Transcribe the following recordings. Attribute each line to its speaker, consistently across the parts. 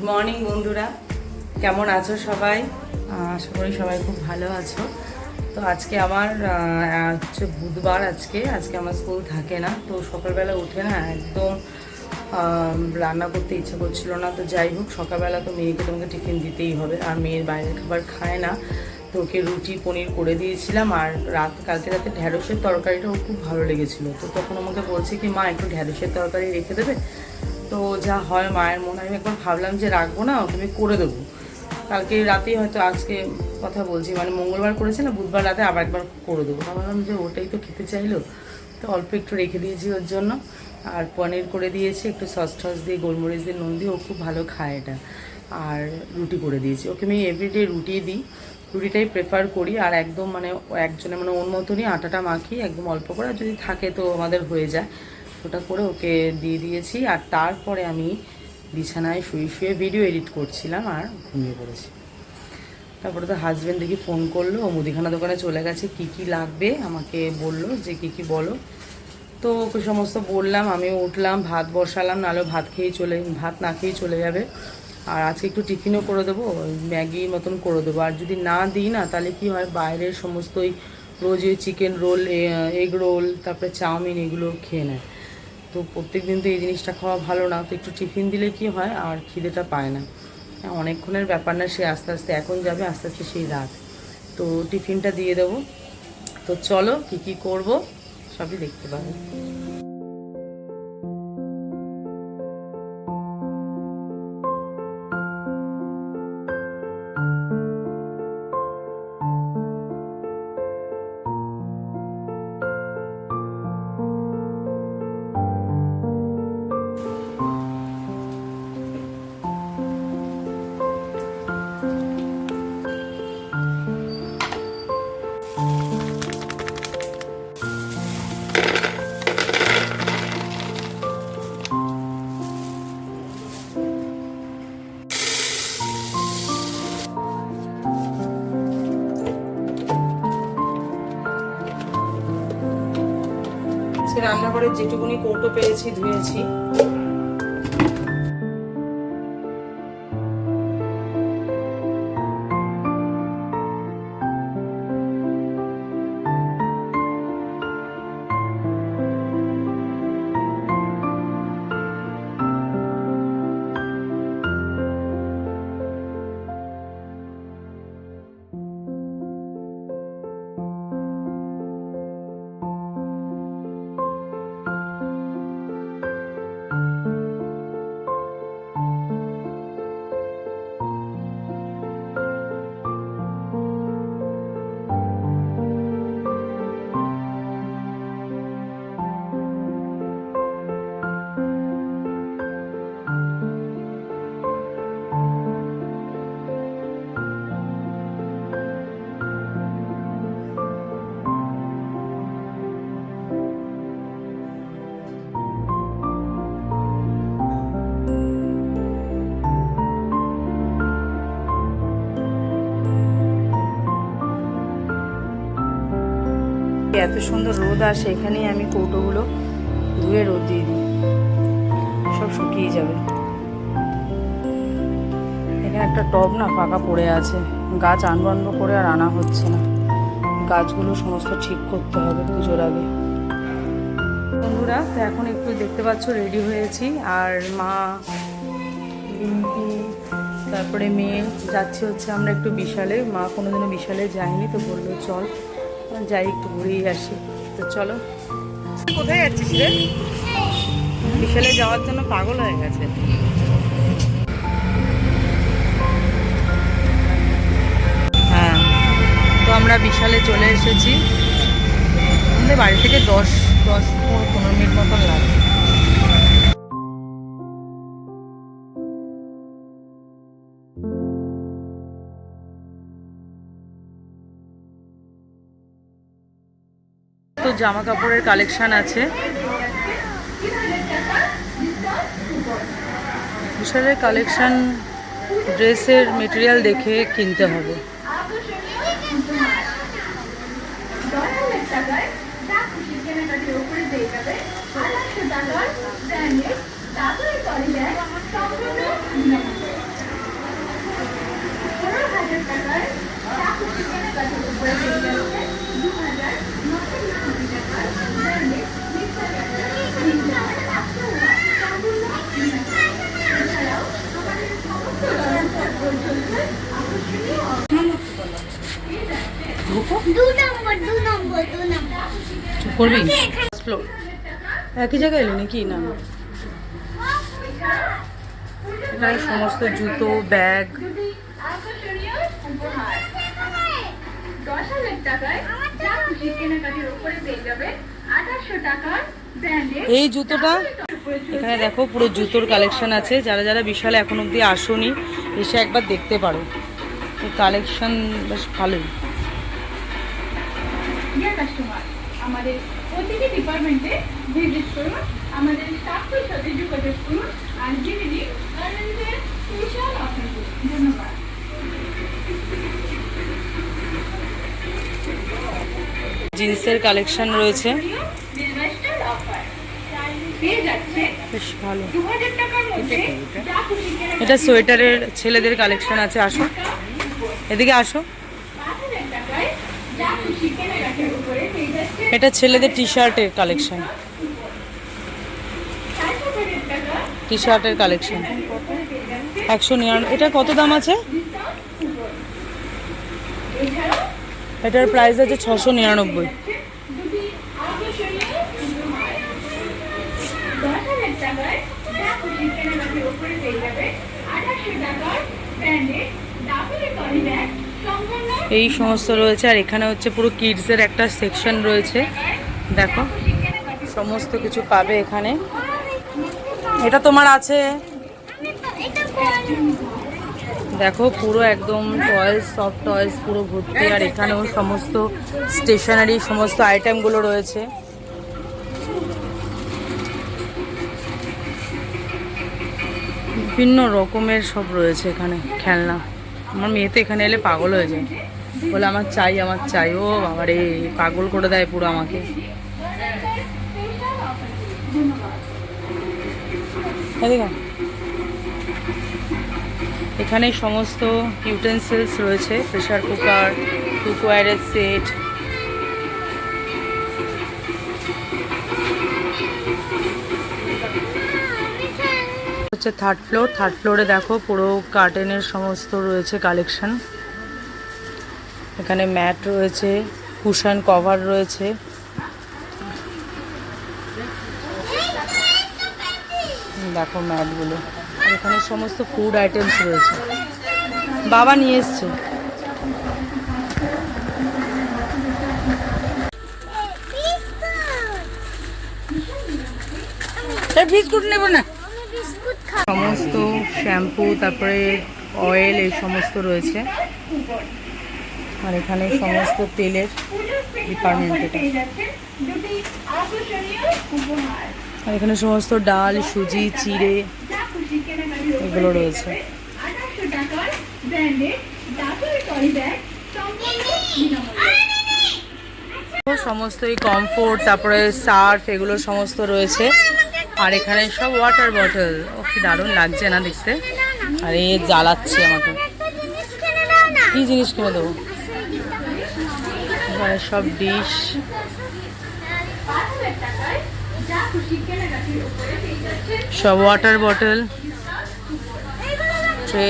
Speaker 1: Good morning বন্ধুরা। কেমন আছো সবাই? আশা করি সবাই খুব ভালো আছো। তো আজকে আমার হচ্ছে বুধবার আজকে। আজকে আমার স্কুল থাকে না, তো সকালবেলা উঠে না একদম রান্না করতে ইচ্ছে করছিল না। তো যাই হোক, সকালবেলা তো মেয়েকে তোমাকে টিফিন দিতেই হবে। আর মেয়ের বাইরের খাবার খায় না। তো ওকে রুটি, পনির করে দিয়েছিলাম। আর রাত, কালকে রাতে ঢ্যাঁড়সের তরকারিটা ওর খুব ভালো লেগেছিলো। তো তখন আমাকে বলছে কি, মা, একটু ঢ্যাঁড়সের তরকারি রেখে দেবে? তো যা হয় মায়ের মনে, আমি একবার ভাবলাম যে রাখব না তুমি করে দেবো। কালকে রাতেই হয়তো আজকে কথা বলছি মানে মঙ্গলবার করেছে না, বুধবার রাতে আবার একবার করে দেবো। ভাবলাম যে ওটাই তো খেতে চাইলো, তো অল্প একটু রেখে দিয়েছি ওর জন্য। আর পনির করে দিয়েছি, একটু সস টস দিয়ে, গোলমরিচ দিয়ে, নুন দিয়ে, ও খুব ভালো খায় এটা। আর রুটি করে দিয়েছি। ওকে আমি এভরিডে রুটি দিই, রুটিটাই প্রেফার করি। আর একদম মানে একজনে মানে ওর মতনই আটাটা মাখি একদম অল্প করে যদি থাকে তো আমাদের হয়ে যায়। ওটা করে ওকে দিয়ে দিয়েছি আর তারপরে আমি বিছানায় শুয়ে শুয়ে ভিডিও এডিট করছিলাম আর ঘুমিয়ে পড়েছি। তারপরে তো হাজব্যান্ড দেখি ফোন করল মুদিখানা দোকানে চলে গেছে, কি কি লাগবে আমাকে বলল যে কি কি বলো। তো ওকে সমস্ত বললাম, আমি উঠলাম, ভাত বসালাম, নাহলে ভাত খেয়েই চলে, ভাত না খেয়েই চলে যাবে। আর আজকে একটু টিফিনও করে দেবো ম্যাগি মতন করে দেবো। আর যদি না দিই না, তাহলে কি হয়, বাইরের সমস্ত ওই রোজ ওই চিকেন রোল এগ রোল তারপরে চাউমিন এগুলো খেয়ে নেয়। তো প্রত্যেক দিন তো এই জিনিসটা খাওয়া ভালো না তো একটু টিফিন দিলে কি হয় আর খিদেটা পায় না। হ্যাঁ, অনেকক্ষণের ব্যাপার না সে আস্তে আস্তে এখন যাবে আস্তে আস্তে সেই রাত। তো টিফিনটা দিয়ে দেবো। তো চলো কি কি করব সবই দেখতে পাবে। সে রান্নাঘরে যেটুকুনি কৌটো পেরেছি ধুয়েছি। এত সুন্দর রোদ আসে, এখানেই আমি কৌটোগুলো ধুয়ে রোদ দিয়ে দিই। সব শুকিয়ে যাবে। এখানে একটা টব না ফাঁকা পড়ে আছে। গাছ আনব আনব করে আর আনা হচ্ছে না। গাছগুলো সমস্ত ঠিক করতে হবে পুজোর আগে। বন্ধুরা, তো এখন একটু দেখতে পাচ্ছ, রেডি হয়েছি। আর মা তারপরে মেয়ে, যাচ্ছি হচ্ছে আমরা একটু বিশালে। মা কোনোদিনও বিশালে যায়নি, তো বলল চল। যাই, একটু ঘুরেই আসি। তো চলো। কোথায় যাচ্ছিস রে? বিশালে যাওয়ার জন্য পাগল হয়ে গেছে। হ্যাঁ তো আমরা বিশালে চলে এসেছি। আমাদের বাড়ি থেকে দশ দশ, পনেরো মিনিট মতন লাগে জামা কাপড়ের কালেকশন আছে। বিশালের কালেকশন ড্রেসের মেটেরিয়াল দেখে কিনতে হবে। চুপ করবি? ফ্লোর একই জায়গায় এলি নাকি? না। এখানে সমস্ত জুতো ব্যাগ। এই জুতোটা এখানে দেখো পুরো জুতোর কালেকশন আছে। যারা যারা বিশালে এখন অব্দি আসোনি এসে একবার দেখতে পারো। কালেকশন বেশ ভালোই।
Speaker 2: কাস্টমার আমাদের প্রতিটি ডিপার্টমেন্টে ভিজিট করুন আমাদের স্টাফের সাথে যোগাযোগ করুন আর জেনে নিন গার্মেন্টসের স্পেশাল অফারগুলো ধন্যবাদ।
Speaker 1: জিন্সের কালেকশন রয়েছে। বেশ ভালো। এটা সোয়েটারের ছেলেদের কালেকশন আছে আসো। এদিকে আসো। এটা ছেলেদের টি শার্টের কালেকশন টি শার্টের কালেকশন একশো নিরানব্বই এটা কত দাম আছে? এটার প্রাইস আছে ছশো নিরানব্বই। এই সমস্ত রয়েছে, আর এখানে হচ্ছে পুরো কিডসের একটা সেকশন রয়েছে। দেখো, সমস্ত কিছু পাবে এখানে। এটা তোমার আছে? দেখো, পুরো একদম টয়েস সফট টয়েস পুরো ভর্তি, আর এখানেও সমস্ত স্টেশনারি সমস্ত আইটেমগুলো রয়েছে। বিভিন্ন রকমের সব রয়েছে এখানে খেলনা। আমার মেয়ে তো এখানে এলে পাগল হয়ে যায়। বলে, আমার চাই আমার চাই। ও বাবারে পাগল করে দেয় পুরো আমাকে। এখানে সমস্ত ইউটেন্সিলস রয়েছে প্রেশার কুকার কুকওয়ারের সেট হচ্ছে থার্ড ফ্লোর থার্ড ফ্লোরে দেখো পুরো কার্টেনের সমস্ত রয়েছে কালেকশন এখানে ম্যাট রয়েছে কুশন কভার রয়েছে। দেখো ম্যাটগুলো এখানে সমস্ত ফুড আইটেমস রয়েছে। বাবা নিয়ে এসছে। বিস্কুট নেব না? সমস্ত শ্যাম্পু, তারপরে অয়েল এই সমস্ত রয়েছে। আর এখানে সমস্ত তেলের ডিপার্টমেন্ট আর এখানে সমস্ত ডাল, সুজি, চিড়ে এগুলো রয়েছে। সমস্ত এই কমফোর্ট তারপরে সার্ফ এগুলো সমস্ত রয়েছে। আর এখানে সব ওয়াটার বটল ও, কি দারুণ লাগছে না দেখতে। আর এ জ্বালাচ্ছে আমাকে। কি জিনিস কিনে দেবো? সব ডিশ সব ওয়াটার বটল ট্রে।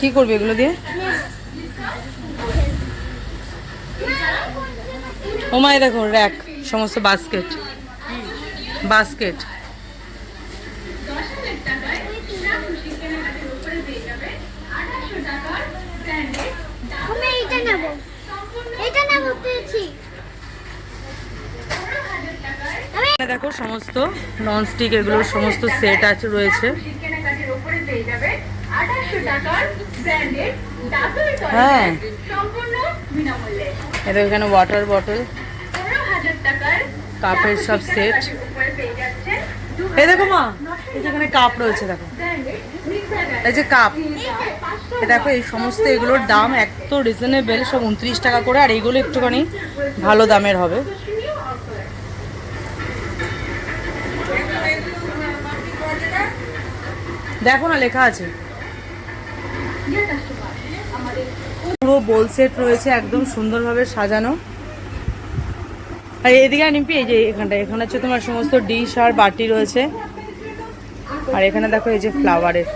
Speaker 1: কি করবে এগুলো দিয়ে? ও মাই দেখো র্যাক সমস্ত বাস্কেট বাস্কেট দেখো সমস্ত ননস্টিক এগুলো সমস্ত সেট আছে রয়েছে। হ্যাঁ। এটা এখানে ওয়াটার বটল কাপের সব সেট এই দেখো মা এখানে কাপ রয়েছে, দেখো। এই যে কাপ। এ দেখো, এই সমস্ত এগুলোর দাম এত রিজনেবল সব উনত্রিশ টাকা করে, আর এইগুলো একটুখানি ভালো দামের হবে। দেখো না, লেখা আছে। পুরো বোল সেট রয়েছে, একদম সুন্দরভাবে সাজানো। আর এদিকে নিপি, এই যে এখানটা এখানে হচ্ছে তোমার সমস্ত ডিশ আর বাটি রয়েছে। আর এখানে দেখো এই যে ফ্লাওয়ারের।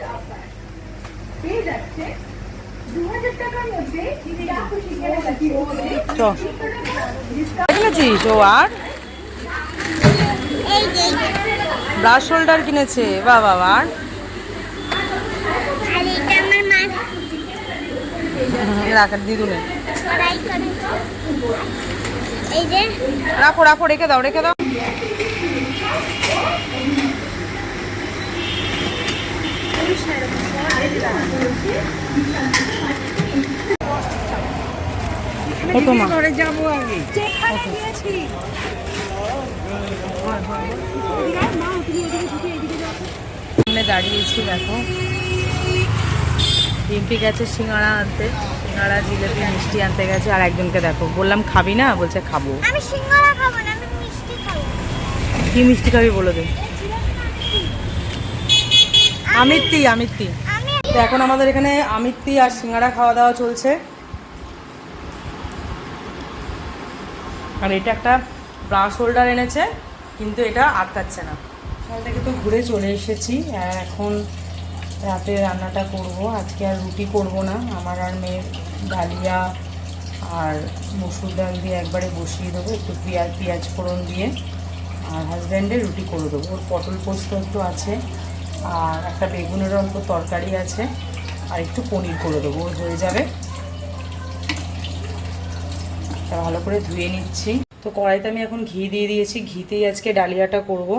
Speaker 1: ব্রাশ হোল্ডার কিনেছে। বাবা আর? দিদুনে
Speaker 3: এই যে
Speaker 1: রাখো রাখো রেখে দাও রেখে দাও। ওঠো মা সামনে দাঁড়িয়েছি দেখো ডিম্পি গেছে সিঙ্গাড়া আনতে। সিঙ্গাড়া জিলেপি মিষ্টি আনতে গেছে আর একজনকে দেখো। বললাম খাবি না? বলছে খাব।
Speaker 3: আমি সিঙ্গারা খাব না আমি মিষ্টি খাব।
Speaker 1: কি মিষ্টি খাবি বলে দে। আমিত্তি আমিত্তি। তো এখন আমাদের এখানে আমিত্তি আর সিঙ্গাড়া খাওয়া দাওয়া চলছে। আর এটা একটা ব্রাশ হোল্ডার এনেছে কিন্তু এটা আটকাচ্ছে না। সকাল থেকে তো ঘুরে চলে এসেছি আর এখন রাতে রান্নাটা করব। আজকে আর রুটি করব না আমার আর মেয়ের ডালিয়া আর মসুর ডাল দিয়ে একবারে বসিয়ে দেবো, একটু পেঁয়াজ পেঁয়াজ ফোড়ন দিয়ে আর হাজব্যান্ডের রুটি করে দেবো। ওর পটল পোস্ত একটু আছে আর একটা বেগুনের অল্প তরকারি আছে আর একটু পনির করে দেবো, ওর হয়ে যাবে। ভালো করে ধুয়ে নিচ্ছি। তো কড়াইতে আমি এখন ঘি দিয়ে দিয়েছি, ঘিতেই আজকে ডালিয়াটা করব।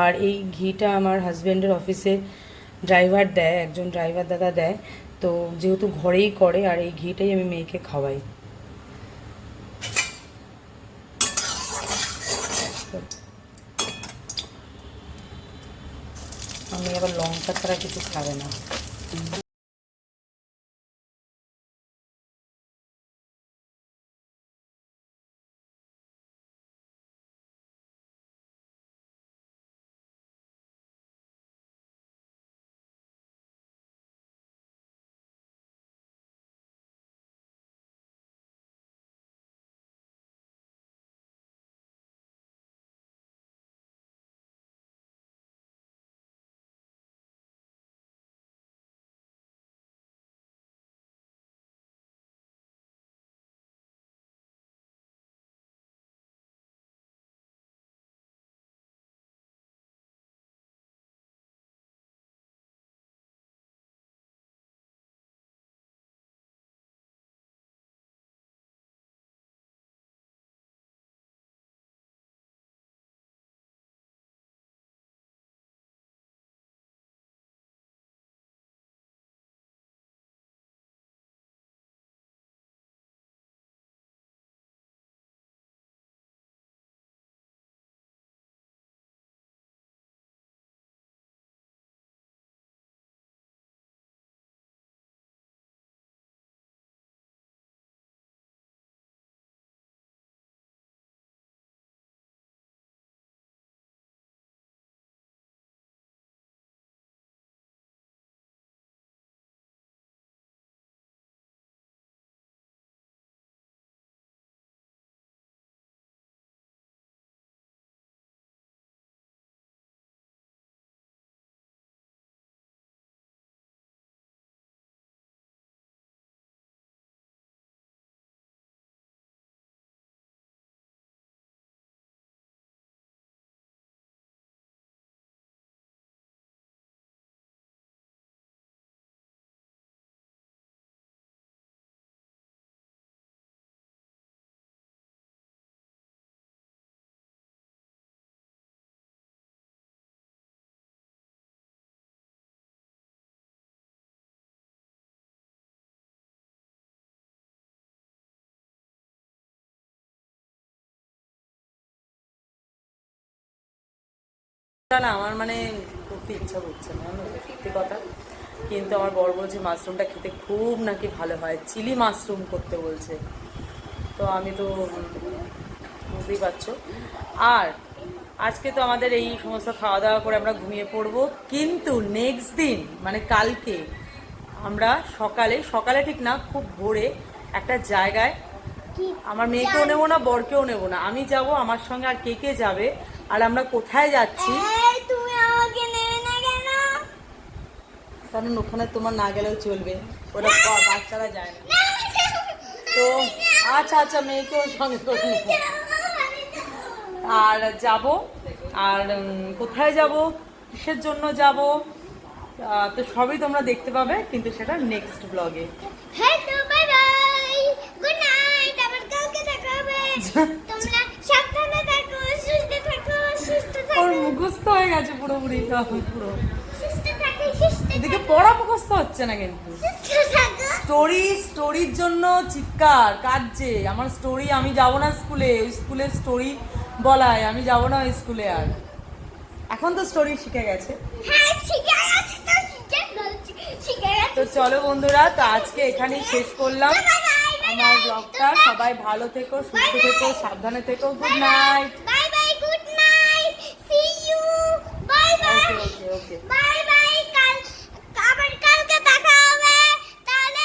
Speaker 1: আর এই ঘিটা আমার হাজব্যান্ডের অফিসে ড্রাইভার দেয়, একজন ড্রাইভার দাদা দেয়। তো যেহেতু ঘরেই করে, আর এই ঘিটাই আমি মেয়েকে খাওয়াই। আমি আবার লঙ্কা ছাড়া কিছু খাবে না। না আমার মানে করতে ইচ্ছা করছে না সত্যি কথা। কিন্তু আমার বর বলছে মাশরুমটা খেতে খুব নাকি ভালো হয়? চিলি মাশরুম করতে বলছে। তো আমি তো বুঝতেই পারছ। আর আজকে তো আমাদের এই সমস্ত খাওয়া দাওয়া করে আমরা ঘুমিয়ে পড়ব। কিন্তু নেক্সট দিন মানে কালকে আমরা সকালে সকালে ঠিক না খুব ভোরে একটা জায়গায় আমার মেয়েকেও নেব না বরকেও নেব না। আমি যাব আমার সঙ্গে আর কে কে যাবে? আর আমরা কোথায় যাচ্ছি? কারণ ওখানে তোমার না গেলেও চলবে। ওরা বাচ্চারা যায় না। তো আচ্ছা আচ্ছা মেয়েকেও সঙ্গে করে। আর যাব? আর কোথায় যাব? কিসের জন্য যাব? তো সবই তোমরা দেখতে পাবে কিন্তু সেটা নেক্সট ব্লগে
Speaker 3: hello bye bye good night আবার কালকে দেখা হবে। তোমরা
Speaker 1: ওর মুখস্থ হয়ে গেছে পুরোপুরি পুরো। এদিকে পড়া মুখস্থ হচ্ছে না কিন্তু। স্টোরি স্টোরির জন্য চিৎকার কাঁদছে। আমার স্টোরি আমি যাব না স্কুলে ওই স্কুলের স্টোরি বলায় আমি যাব না ওই স্কুলে আর। এখন তো স্টোরি শিখে গেছে।
Speaker 3: হ্যাঁ শিখে গেছে তো
Speaker 1: চলো বন্ধুরা তো আজকে এখানেই শেষ করলাম। আমার ব্লগটা সবাই ভালো থেকো সুস্থ থেকো সাবধানে থেকো। Good night okay
Speaker 3: bye bye কাল আবার কালকে দেখা হবে। তাহলে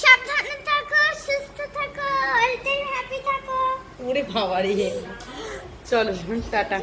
Speaker 3: সাবধানে থাকো সুস্থ থাকো হ্যাপি থাকো।
Speaker 1: ওরে বাবারে। চলো টাটা।